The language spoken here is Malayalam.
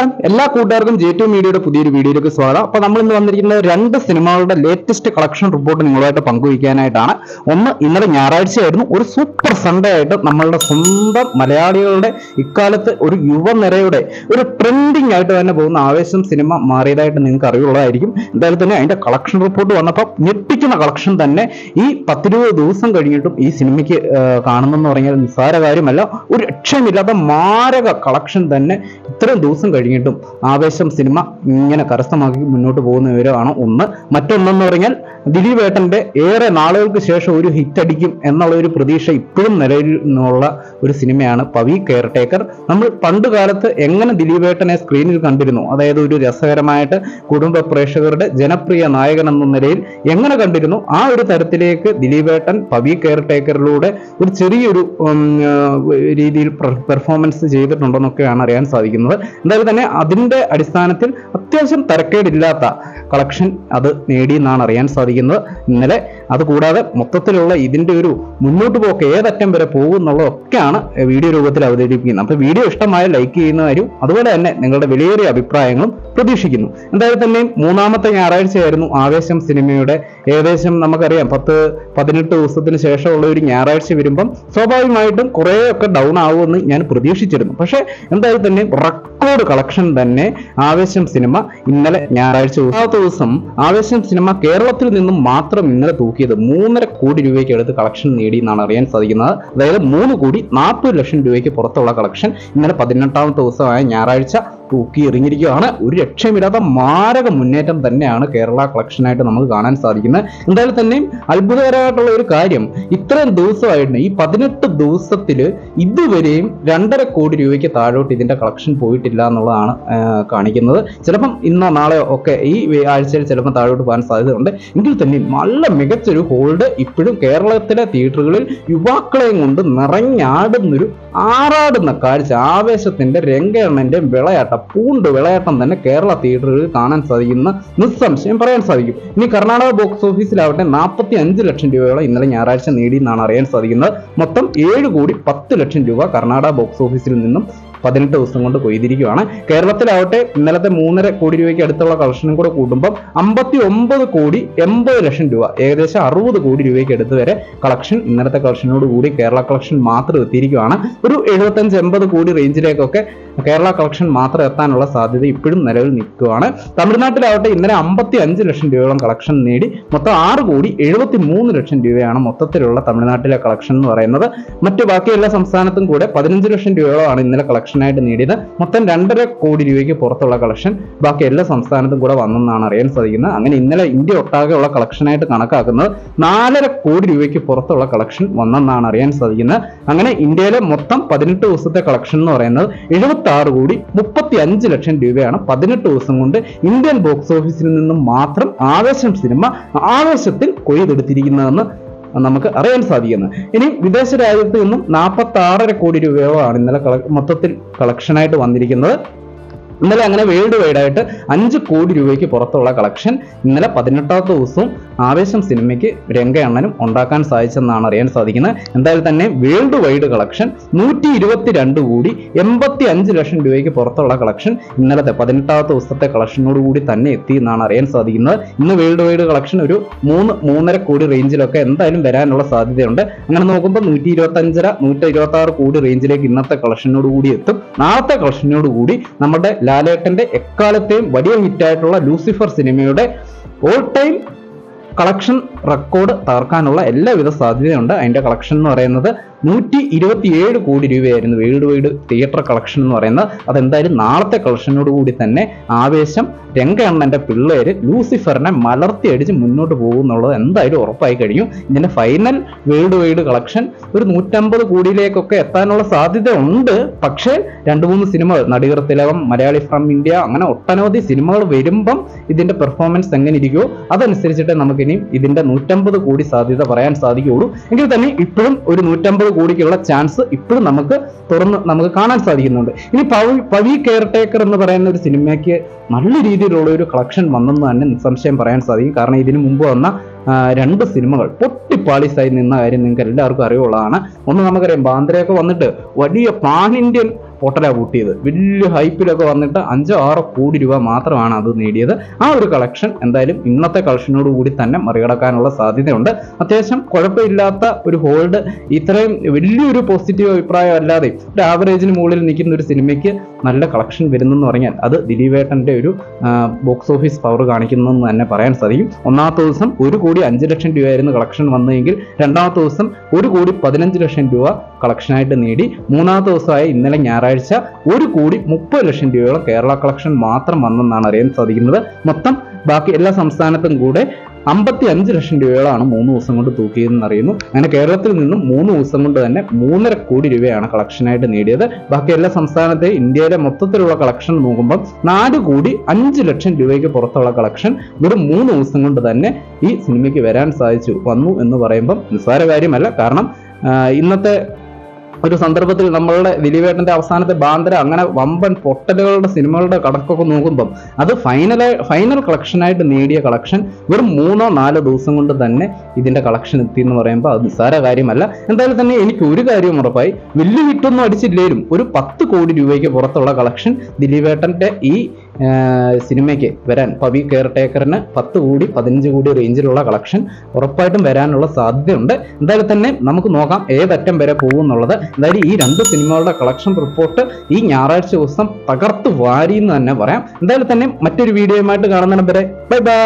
നമസ്കാരം. എല്ലാ കൂട്ടുകാർക്കും ജെ ടു മീഡിയയുടെ പുതിയൊരു വീഡിയോയിലേക്ക് സ്വാഗതം. അപ്പൊ നമ്മൾ ഇന്ന് വന്നിരിക്കുന്ന രണ്ട് സിനിമകളുടെ ലേറ്റസ്റ്റ് കളക്ഷൻ റിപ്പോർട്ട് നിങ്ങളുമായിട്ട് പങ്കുവയ്ക്കാനായിട്ടാണ്. ഒന്ന് ഇന്നലെ ഞായറാഴ്ചയായിരുന്നു. ഒരു സൂപ്പർ സൺഡേ ആയിട്ട് നമ്മളുടെ സ്വന്തം മലയാളികളുടെ ഇക്കാലത്ത് ഒരു യുവനിരയുടെ ഒരു ട്രെൻഡിങ് ആയിട്ട് തന്നെ പോകുന്ന ആവേശം സിനിമ മാറിയതായിട്ട് നിങ്ങൾക്ക് അറിവുള്ളതായിരിക്കും. എന്തായാലും തന്നെ അതിന്റെ കളക്ഷൻ റിപ്പോർട്ട് വന്നപ്പോൾ ഞെട്ടിക്കുന്ന കളക്ഷൻ തന്നെ ഈ പത്തിരുപത് ദിവസം കഴിഞ്ഞിട്ടും ഈ സിനിമയ്ക്ക് കാണുന്നെന്ന് പറഞ്ഞാൽ നിസ്സാര കാര്യമല്ല. ഒരു രക്ഷമില്ലാത്ത മാരക കളക്ഷൻ തന്നെ ഇത്രയും ദിവസം കഴിഞ്ഞിട്ടും ആവേശം സിനിമ ഇങ്ങനെ കരസ്ഥമാക്കി മുന്നോട്ട് പോകുന്ന വിവരമാണ് ഒന്ന്. മറ്റൊന്നെന്ന് പറഞ്ഞാൽ ദിലീപ് ഏട്ടന്റെ ഏറെ നാളുകൾക്ക് ശേഷം ഒരു ഹിറ്റ് അടിക്കും എന്നുള്ള ഒരു പ്രതീക്ഷ ഇപ്പോഴും നിലവിലുള്ള ഒരു സിനിമയാണ് പവി കെയർടേക്കർ. നമ്മൾ പണ്ട് കാലത്ത് എങ്ങനെ ദിലീപ് ഏട്ടനെ സ്ക്രീനിൽ കണ്ടിരുന്നു? അതായത് ഒരു രസകരമായിട്ട് കുടുംബ പ്രേക്ഷകരുടെ ജനപ്രിയ നായകൻ എന്ന നിലയിൽ എങ്ങനെ കണ്ടിരുന്നു? ആ ഒരു തരത്തിലേക്ക് ദിലീപ് ഏട്ടൻ പവി കെയർടേക്കറിലൂടെ ഒരു ചെറിയൊരു രീതിയിൽ പെർഫോമൻസ് ചെയ്തിട്ടുണ്ടെന്നൊക്കെയാണ് അറിയാൻ സാധിക്കുന്നത്. എന്തായാലും തന്നെ അതിന്റെ അടിസ്ഥാനത്തിൽ അത്യാവശ്യം തരക്കേടില്ലാത്ത കളക്ഷൻ അത് നേടി എന്നാണ് അറിയാൻ സാധിക്കുന്നത്. ഇന്നലെ അതുകൂടാതെ മൊത്തത്തിലുള്ള ഇതിന്റെ ഒരു മുന്നോട്ട് പോക്ക് ഏതറ്റം വരെ പോകും എന്നുള്ളതൊക്കെയാണ് വീഡിയോ രൂപത്തിൽ അവതരിപ്പിക്കുന്നത്. അപ്പോൾ വീഡിയോ ഇഷ്ടമായ ലൈക്ക് ചെയ്യുന്ന കാര്യം അതുപോലെ തന്നെ നിങ്ങളുടെ വിലയേറിയ അഭിപ്രായങ്ങളും പ്രതീക്ഷിക്കുന്നു. എന്തായാലും തന്നെയും മൂന്നാമത്തെ ഞായറാഴ്ചയായിരുന്നു ആവേശം സിനിമയുടെ. ഏകദേശം നമുക്കറിയാം പത്ത് പതിനെട്ട് ദിവസത്തിന് ശേഷമുള്ള ഒരു ഞായറാഴ്ച വരുമ്പം സ്വാഭാവികമായിട്ടും കുറേയൊക്കെ ഡൗൺ ആവുമെന്ന് ഞാൻ പ്രതീക്ഷിച്ചിരുന്നു. പക്ഷേ എന്തായാലും തന്നെ റെക്കോർഡ് കളക്ഷൻ തന്നെ ആവേശം സിനിമ ഇന്നലെ ഞായറാഴ്ച ഒന്നാമത്തെ ദിവസം ആവേശം സിനിമ കേരളത്തിൽ നിന്നും മാത്രം ഇന്നലെ തൂക്കിയത് മൂന്നര കോടി രൂപയ്ക്ക് അടുത്ത് കളക്ഷൻ നേടി എന്നാണ് അറിയാൻ സാധിക്കുന്നത്. അതായത് മൂന്ന് കോടി നാൽപ്പത് ലക്ഷം രൂപയ്ക്ക് പുറത്തുള്ള കളക്ഷൻ ഇന്നലെ പതിനെട്ടാമത്തെ ദിവസമായ ഞായറാഴ്ച തൂക്കി എറിഞ്ഞിരിക്കുകയാണ്. ഒരു രക്ഷയുമില്ലാത്ത മാരക മുന്നേറ്റം തന്നെയാണ് കേരള കളക്ഷനായിട്ട് നമുക്ക് കാണാൻ സാധിക്കുന്നത്. എന്തായാലും തന്നെയും അത്ഭുതകരമായിട്ടുള്ള ഒരു കാര്യം. ഇത്രയും ദിവസമായിട്ട് ഈ പതിനെട്ട് ദിവസത്തിൽ ഇതുവരെയും രണ്ടര കോടി രൂപയ്ക്ക് താഴോട്ട് ഇതിന്റെ കളക്ഷൻ പോയിട്ടില്ല എന്നുള്ളതാണ് കാണിക്കുന്നത്. ചിലപ്പം ഇന്നോ നാളെയോ ഒക്കെ ഈ ആഴ്ചയിൽ ചിലപ്പോൾ താഴോട്ട് പോകാൻ സാധ്യതയുണ്ട്. എങ്കിൽ തന്നെ നല്ല മികച്ചൊരു ഹോൾഡ് ഇപ്പോഴും കേരളത്തിലെ തിയേറ്ററുകളിൽ യുവാക്കളെയും കൊണ്ട് നിറഞ്ഞാടുന്നൊരു ആറാടുന്ന കാഴ്ച ആവേശത്തിന്റെ രംഗണ്ണന്റെ വിളയാട്ടം. പൂണ്ട് വിളയാട്ടം തന്നെ കേരള തിയേറ്ററിൽ കാണാൻ സാധിക്കുന്ന നിസ്സംശയം പറയാൻ സാധിക്കും. ഇനി കർണാടക ബോക്സ് ഓഫീസിലാവട്ടെ നാൽപ്പത്തി അഞ്ച് ലക്ഷം രൂപയോളം ഇന്നലെ ഞായറാഴ്ച നേടി എന്നാണ് അറിയാൻ സാധിക്കുന്നത്. മൊത്തം ഏഴ് കോടി പത്ത് ലക്ഷം രൂപ കർണാടക ബോക്സ് ഓഫീസിൽ നിന്നും പതിനെട്ട് ദിവസം കൊണ്ട് കൊയ്തിരിക്കുകയാണ് കേരളത്തിലാവട്ടെ ഇന്നലത്തെ മൂന്നര കോടി രൂപയ്ക്ക് അടുത്തുള്ള കളക്ഷനും കൂടെ കൂട്ടുമ്പോൾ അമ്പത്തി ഒമ്പത് കോടി എൺപത് ലക്ഷം രൂപ ഏകദേശം അറുപത് കോടി രൂപയ്ക്ക് അടുത്ത് വരെ കളക്ഷൻ ഇന്നലത്തെ കളക്ഷനോട് കൂടി കേരള കളക്ഷൻ മാത്രം എത്തിയിരിക്കുകയാണ്. ഒരു എഴുപത്തഞ്ച് എൺപത് കോടി റേഞ്ചിലേക്കൊക്കെ കേരള കളക്ഷൻ മാത്രം എത്താനുള്ള സാധ്യത ഇപ്പോഴും നിലവിൽ നിൽക്കുകയാണ്. തമിഴ്നാട്ടിലാവട്ടെ ഇന്നലെ അമ്പത്തി അഞ്ച് ലക്ഷം രൂപയോളം കളക്ഷൻ നേടി മൊത്തം ആറ് കോടി എഴുപത്തി മൂന്ന് ലക്ഷം രൂപയാണ് മൊത്തത്തിലുള്ള തമിഴ്നാട്ടിലെ കളക്ഷൻ എന്ന് പറയുന്നത്. മറ്റു ബാക്കി എല്ലാ സംസ്ഥാനത്തും കൂടെ പതിനഞ്ച് ലക്ഷം രൂപയോളമാണ് ഇന്നലെ കളക്ഷനായിട്ട് നേടിയത്. മൊത്തം രണ്ടര കോടി രൂപയ്ക്ക് പുറത്തുള്ള കളക്ഷൻ ബാക്കി എല്ലാ സംസ്ഥാനത്തും കൂടെ വന്നെന്നാണ് അറിയാൻ സാധിക്കുന്നത്. അങ്ങനെ ഇന്നലെ ഇന്ത്യ ഒട്ടാകെയുള്ള കളക്ഷനായിട്ട് കണക്കാക്കുന്നത് നാലര കോടി രൂപയ്ക്ക് പുറത്തുള്ള കളക്ഷൻ വന്നെന്നാണ് അറിയാൻ സാധിക്കുന്നത്. അങ്ങനെ ഇന്ത്യയിലെ മൊത്തം പതിനെട്ട് ദിവസത്തെ കളക്ഷൻ എന്ന് പറയുന്നത് എഴുപത്തി ആറ് കോടി മുപ്പത്തി അഞ്ച് ലക്ഷം രൂപയാണ് പതിനെട്ട് ദിവസം കൊണ്ട് ഇന്ത്യൻ ബോക്സ് ഓഫീസിൽ നിന്നും മാത്രം ആവേശം സിനിമ ആവേശത്തിൽ കൊയ്തെടുത്തിരിക്കുന്നതെന്ന് നമുക്ക് അറിയാൻ സാധിക്കുന്നു. ഇനി വിദേശ രാജ്യത്ത് നിന്നും നാൽപ്പത്തി ആറര കോടി രൂപയോളമാണ് ഇന്നലെ മൊത്തത്തിൽ കളക്ഷനായിട്ട് വന്നിരിക്കുന്നത്. ഇന്നലെ അങ്ങനെ വേൾഡ് വൈഡ് ആയിട്ട് അഞ്ച് കോടി രൂപയ്ക്ക് പുറത്തുള്ള കളക്ഷൻ ഇന്നലെ പതിനെട്ടാമത്തെ ദിവസവും ആവേശം സിനിമയ്ക്ക് രംഗയണ്ണനും ഉണ്ടാക്കാൻ സാധിച്ചെന്നാണ് അറിയാൻ സാധിക്കുന്നത്. എന്തായാലും തന്നെ വേൾഡ് വൈഡ് കളക്ഷൻ നൂറ്റി ഇരുപത്തി രണ്ട് കോടി എൺപത്തി അഞ്ച് ലക്ഷം രൂപയ്ക്ക് പുറത്തുള്ള കളക്ഷൻ ഇന്നലത്തെ പതിനെട്ടാമത്തെ ദിവസത്തെ കളക്ഷനോട് കൂടി തന്നെ എത്തി എന്നാണ് അറിയാൻ സാധിക്കുന്നത്. ഇന്ന് വേൾഡ് വൈഡ് കളക്ഷൻ ഒരു മൂന്ന് മൂന്നര കോടി റേഞ്ചിലൊക്കെ എന്തായാലും വരാനുള്ള സാധ്യതയുണ്ട്. അങ്ങനെ നോക്കുമ്പോൾ നൂറ്റി ഇരുപത്തഞ്ചര നൂറ്റി ഇരുപത്തി ആറ് കോടി റേഞ്ചിലേക്ക് ഇന്നത്തെ കളക്ഷനോട് കൂടി എത്തും. നാളത്തെ കളക്ഷനോട് കൂടി നമ്മുടെ ലാലേട്ടന്റെ എക്കാലത്തെയും വലിയ ഹിറ്റായിട്ടുള്ള ലൂസിഫർ സിനിമയുടെ ഓൾ ടൈം കളക്ഷൻ റെക്കോർഡ് തകർക്കാനുള്ള എല്ലാവിധ സാധ്യതയുണ്ട്. അതിന്റെ കളക്ഷൻ എന്ന് പറയുന്നത് നൂറ്റി ഇരുപത്തിയേഴ് കോടി രൂപയായിരുന്നു വേൾഡ് വൈഡ് തിയേറ്റർ കളക്ഷൻ എന്ന് പറയുന്നത്. അതെന്തായാലും നാളത്തെ കളക്ഷനോട് കൂടി തന്നെ ആവേശം രംഗണ്ണന്റെ പിള്ളേര് ലൂസിഫറിനെ മലർത്തി അടിച്ച് മുന്നോട്ട് പോകും എന്നുള്ളത് എന്തായാലും ഉറപ്പായി കഴിഞ്ഞു. ഇതിന്റെ ഫൈനൽ വേൾഡ് വൈഡ് കളക്ഷൻ ഒരു നൂറ്റമ്പത് കോടിയിലേക്കൊക്കെ എത്താനുള്ള സാധ്യത ഉണ്ട്. പക്ഷേ രണ്ട് മൂന്ന് സിനിമകൾ നടികർ തിലകം മലയാളി ഫ്രം ഇന്ത്യ അങ്ങനെ ഒട്ടനവധി സിനിമകൾ വരുമ്പം ഇതിന്റെ പെർഫോമൻസ് എങ്ങനെ ഇരിക്കുമോ അതനുസരിച്ചിട്ട് നമുക്കിനി ഇതിന്റെ നൂറ്റമ്പത് കോടി സാധ്യത പറയാൻ സാധിക്കുകയുള്ളൂ. എങ്കിൽ തന്നെ ഇപ്പോഴും ഒരു നൂറ്റമ്പത് കോടിക്കുള്ള ചാൻസ് ഇപ്പോഴും നമുക്ക് തുറന്ന് നമുക്ക് കാണാൻ സാധിക്കുന്നുണ്ട്. ഇനി പവി പവി കെയർ ടേക്കർ എന്ന് പറയുന്ന ഒരു സിനിമയ്ക്ക് നല്ല രീതിയിലുള്ള ഒരു കളക്ഷൻ വന്നെന്ന് തന്നെ നിസ്സംശയം പറയാൻ സാധിക്കും. കാരണം ഇതിനു മുമ്പ് വന്ന രണ്ട് സിനിമകൾ പൊട്ടിപ്പാളിസായി നിന്ന കാര്യം നിങ്ങൾക്ക് എല്ലാവർക്കും അറിയുള്ളതാണ് ഒന്ന് നമുക്കറിയാം ബാന്ദ്രയൊക്കെ വന്നിട്ട് വലിയ പാൻ ഇന്ത്യൻ പൊട്ടല കൂട്ടിയത്. വലിയ ഹൈപ്പിലൊക്കെ വന്നിട്ട് അഞ്ചോ ആറോ കോടി രൂപ മാത്രമാണ് അത് നേടിയത്. ആ ഒരു കളക്ഷൻ എന്തായാലും ഇന്നത്തെ കളക്ഷനോട് കൂടി തന്നെ മറികടക്കാനുള്ള സാധ്യതയുണ്ട്. അത്യാവശ്യം കുഴപ്പമില്ലാത്ത ഒരു ഹോൾഡ് ഇത്രയും വലിയൊരു പോസിറ്റീവ് അഭിപ്രായം അല്ലാതെ ഒരു ആവറേജിന് മുകളിൽ നിൽക്കുന്ന ഒരു സിനിമയ്ക്ക് നല്ല കളക്ഷൻ വരുന്നെന്ന് പറഞ്ഞാൽ അത് ദിലീപേട്ടന്റെ ഒരു ബോക്സ് ഓഫീസ് പവർ കാണിക്കുന്നതെന്ന് തന്നെ പറയാൻ സാധിക്കും. ഒന്നാമത്തെ ദിവസം ഒരു കോടി അഞ്ച് ലക്ഷം രൂപയായിരുന്നു കളക്ഷൻ വന്നതെങ്കിൽ രണ്ടാമത്തെ ദിവസം ഒരു കോടി പതിനഞ്ച് ലക്ഷം രൂപ കളക്ഷനായിട്ട് നേടി. മൂന്നാമത്തെ ദിവസമായ ഇന്നലെ ഞായറാഴ്ച ഒരു കോടി മുപ്പത് ലക്ഷം രൂപയോളം കേരള കളക്ഷൻ മാത്രം വന്നെന്നാണ് അറിയാൻ സാധിക്കുന്നത്. മൊത്തം ബാക്കി എല്ലാ സംസ്ഥാനത്തും കൂടെ അമ്പത്തി അഞ്ച് ലക്ഷം രൂപയോളാണ് മൂന്ന് ദിവസം കൊണ്ട് തൂക്കിയതെന്ന് അറിയുന്നു. അങ്ങനെ കേരളത്തിൽ നിന്നും മൂന്ന് ദിവസം കൊണ്ട് തന്നെ മൂന്നര കോടി രൂപയാണ് കളക്ഷനായിട്ട് നേടിയത്. ബാക്കി എല്ലാ സംസ്ഥാനത്തെ ഇന്ത്യയിലെ മൊത്തത്തിലുള്ള കളക്ഷൻ നോക്കുമ്പോൾ നാല് കോടി അഞ്ച് ലക്ഷം രൂപയ്ക്ക് പുറത്തുള്ള കളക്ഷൻ ഒരു മൂന്ന് ദിവസം കൊണ്ട് തന്നെ ഈ സിനിമയ്ക്ക് വരാൻ സാധിച്ചു വന്നു എന്ന് പറയുമ്പം നിസ്സാര കാര്യമല്ല. കാരണം ഇന്നത്തെ ഒരു സന്ദർഭത്തിൽ നമ്മളുടെ ദിലീപേട്ടന്റെ അവസാനത്തെ ബാന്തര അങ്ങനെ വമ്പൻ പൊട്ടലുകളുടെ സിനിമകളുടെ കടക്കൊക്കെ നോക്കുമ്പം അത് ഫൈനൽ ഫൈനൽ കളക്ഷനായിട്ട് നേടിയ കളക്ഷൻ വെറും മൂന്നോ നാലോ ദിവസം കൊണ്ട് തന്നെ ഇതിന്റെ കളക്ഷൻ എത്തി എന്ന് പറയുമ്പോൾ അത് നിസ്സാര കാര്യമല്ല. എന്തായാലും തന്നെ എനിക്ക് ഒരു കാര്യം ഉറപ്പായി. വലിയ ഹിറ്റൊന്നും അടിച്ചില്ലേലും ഒരു പത്ത് കോടി രൂപയ്ക്ക് പുറത്തുള്ള കളക്ഷൻ ദിലീപേട്ടന്റെ ഈ സിനിമയ്ക്ക് വരാൻ പവി കെയർ ടേക്കറിന് പത്ത് കോടി പതിനഞ്ച് കോടി റേഞ്ചിലുള്ള കളക്ഷൻ ഉറപ്പായിട്ടും വരാനുള്ള സാധ്യതയുണ്ട്. എന്തായാലും തന്നെ നമുക്ക് നോക്കാം ഏതറ്റം വരെ പോകും എന്നുള്ളത് എന്തായാലും ഈ രണ്ട് സിനിമകളുടെ കളക്ഷൻ റിപ്പോർട്ട് ഈ ഞായറാഴ്ച ദിവസം തകർത്ത് വാരി എന്ന് തന്നെ പറയാം. എന്തായാലും തന്നെ മറ്റൊരു വീഡിയോയുമായിട്ട് കാണുന്നിടം വരെ ബൈ ബൈ.